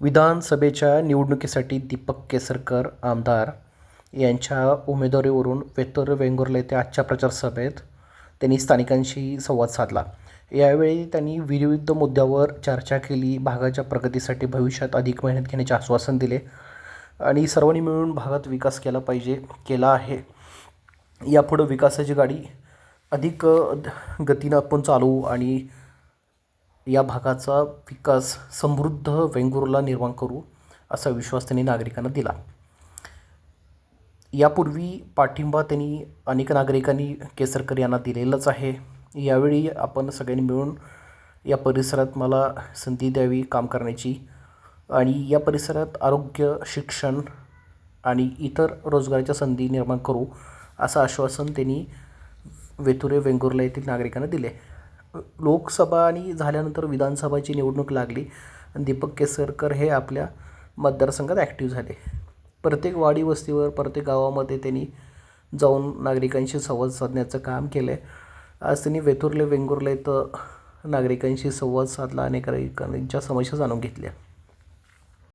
विधानसभेच्या निवडणुकीसाठी दीपक केसरकर आमदार यांच्या उमेदवारीवरून वेतोर वेंगुर्ले येथे आजच्या प्रचारसभेत त्यांनी स्थानिकांशी संवाद साधला. यावेळी त्यांनी विविध मुद्द्यावर चर्चा केली. भागाच्या प्रगतीसाठी भविष्यात अधिक मेहनत घेण्याचे आश्वासन दिले आणि सर्वांनी मिळून भागात विकास केला पाहिजे केला आहे. यापुढं विकासाची गाडी अधिक द- गतीनं आपण चालवू आणि या भागाचा विकास समृद्ध वेंगुर्ला निर्माण करू असा विश्वास त्यांनी नागरिकांना दिला. यापूर्वी पाठिंबा त्यांनी अनेक नागरिकांनी केसरकर यांना दिलेलाच आहे. यावेळी आपण सगळ्यांनी मिळून या परिसरात मला संधी द्यावी काम करण्याची आणि या परिसरात आरोग्य शिक्षण आणि इतर रोजगाराच्या संधी निर्माण करू असं आश्वासन त्यांनी वेतुरे वेंगुर्ला येथील नागरिकांना दिले. लोकसभा आणि झाल्यानंतर विधानसभाची निवडणूक लागली. आणि दीपक केसरकर हे आपल्या मतदारसंघात ॲक्टिव्ह झाले. प्रत्येक वाडी वस्तीवर प्रत्येक गावामध्ये त्यांनी जाऊन नागरिकांशी संवाद साधण्याचं काम केलं आहे आज त्यांनी वेतुर्ले वेंगुर्ले इथं नागरिकांशी संवाद साधला अनेक नागरिकांच्या समस्या जाणून घेतल्या.